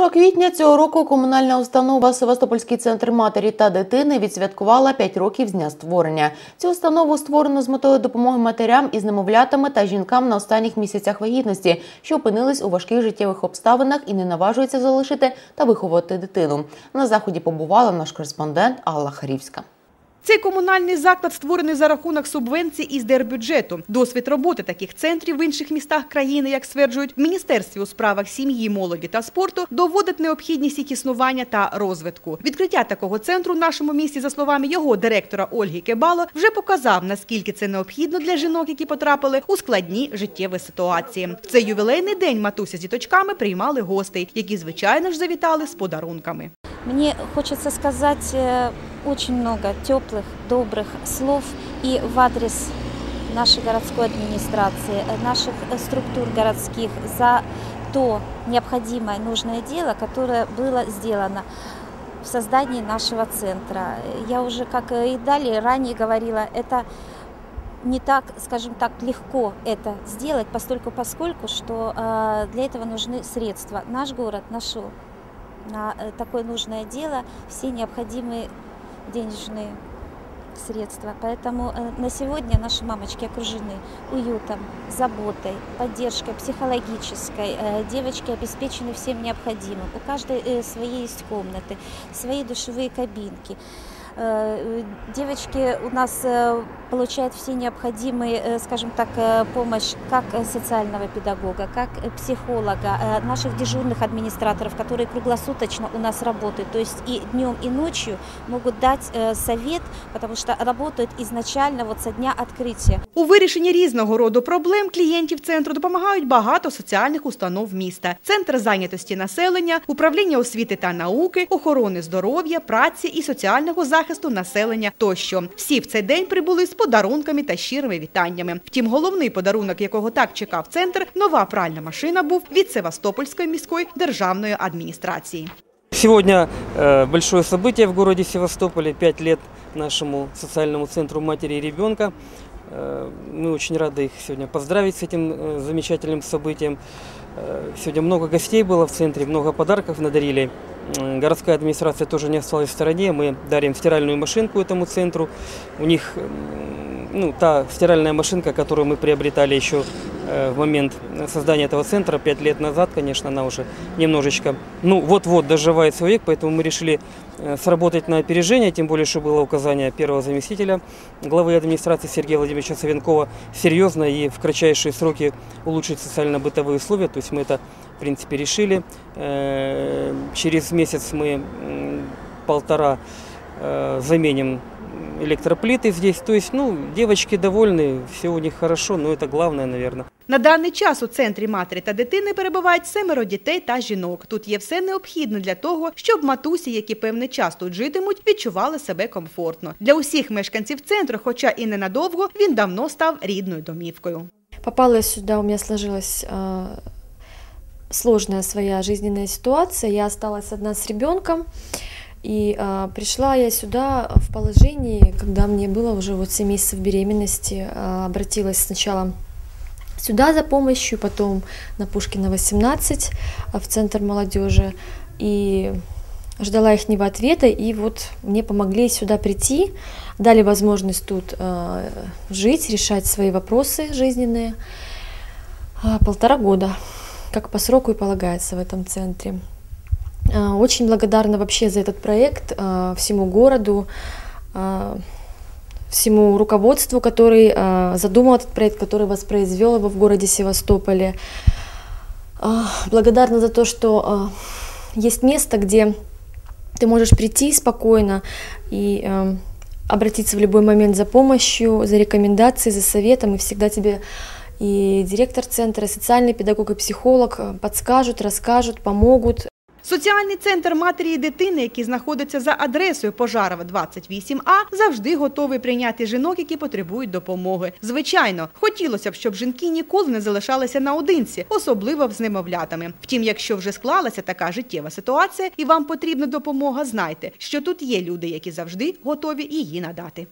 1 квітня цього року комунальна установа Севастопольський центр матері та дитини відсвяткувала 5 років з дня створення. Цю установу створено з метою допомоги матерям із немовлятами та жінкам на останніх місяцях вагітності, що опинились у важких життєвих обставинах і не наважуються залишити та виховувати дитину. На заході побувала наш кореспондент Алла Харівська. Цей комунальний заклад створений за рахунок субвенцій із держбюджету. Досвід роботи таких центрів в інших містах країни, як стверджують в Міністерстві у справах сім'ї, молоді та спорту, доводить необхідність їх існування та розвитку. Відкриття такого центру в нашому місті, за словами його директора Ольги Кебало, вже показав, наскільки це необхідно для жінок, які потрапили у складні життєві ситуації. В цей ювілейний день матуся з діточками приймали гостей, які звичайно ж завітали з подарунками. Мне хочется сказать э, очень много теплых, добрых слов и в адрес нашей городской администрации, наших структур городских за то необходимое нужное дело, которое было сделано в создании нашего центра. Я уже, как и далее, ранее говорила, это не так, скажем так, легко это сделать, постольку поскольку, что э, для этого нужны средства. Наш город нашел на э, такое нужное дело все необходимые денежные средства. Поэтому э, на сегодня наши мамочки окружены уютом, заботой, поддержкой психологической. Э, девочки обеспечены всем необходимым. У каждой свои есть комнаты, свои душевые кабинки. Девочки у нас получают все необходимые, скажем так, помощь как социального педагога, как психолога, наших дежурных администраторов, которые круглосуточно у нас работают, то есть и днем, и ночью могут дать совет, потому что работают изначально вот со дня открытия. У вирішенні різного роду проблем клієнтів центру допомагають багато соціальних установ міста: центр зайнятості населення, управління освіти та науки, охорони здоров'я, праці і соціального захисту населення тощо. Всі в цей день прибули з подарунками та щирими вітаннями. Втім, головний подарунок, якого так чекав центр, нова пральна машина, був від Севастопольської міської державної адміністрації. Сегодня э, большое событие в городе Севастополе, 5 лет нашему социальному центру матери и ребенка. Э, мы очень рады их сегодня поздравить с этим э, замечательным событием. Э, сегодня много гостей было в центре, много подарков надарили. Городская администрация тоже не осталась в стороне. Мы дарим стиральную машинку этому центру. У них ну, та стиральная машинка, которую мы приобретали еще э, в момент создания этого центра, 5 лет назад, конечно, она уже немножечко, ну, вот-вот доживает свой век, поэтому мы решили э, сработать на опережение, тем более, что было указание первого заместителя главы администрации Сергея Владимировича Савенкова серьезно и в кратчайшие сроки улучшить социально-бытовые условия, то есть мы это, в принципе, решили. Э, Через месяц мы м, полтора э, заменим электроплиты здесь. То есть, ну, девочки довольны, все у них хорошо, но это главное, наверное. На даний час у центрі матері та дитини перебувають семеро дітей та жінок. Тут є все необхідне для того, щоб матусі, які певний час тут житимуть, відчували себе комфортно. Для усіх мешканців центру, хоча і ненадовго, він давно став рідною домівкою. Попала я сюда, у меня сложилась э, сложная своя жизненная ситуация. Я осталась одна с ребенком. И э, пришла я сюда в положении, когда мне было уже вот 7 месяцев беременности. Э, обратилась сначала сюда за помощью, потом на Пушкина 18 э, в Центр молодежи. И ждала их ответа, и вот мне помогли сюда прийти, дали возможность тут э, жить, решать свои вопросы жизненные. Э, полтора года, как по сроку и полагается в этом центре. Э, Очень благодарна вообще за этот проект э, всему городу, э, всему руководству, который задумал этот проект, который воспроизвел его в городе Севастополе. Благодарна за то, что есть место, где ты можешь прийти спокойно и обратиться в любой момент за помощью, за рекомендацией, за советом, и всегда тебе и директор центра, социальный педагог, и психолог э, подскажут, расскажут, помогут. Соціальний центр матері і дитини, який знаходиться за адресою Пожарова 28А, завжди готовий прийняти жінок, які потребують допомоги. Звичайно, хотілося б, щоб жінки ніколи не залишалися наодинці, особливо з немовлятами. Втім, якщо вже склалася така життєва ситуація і вам потрібна допомога, знайте, що тут є люди, які завжди готові її надати.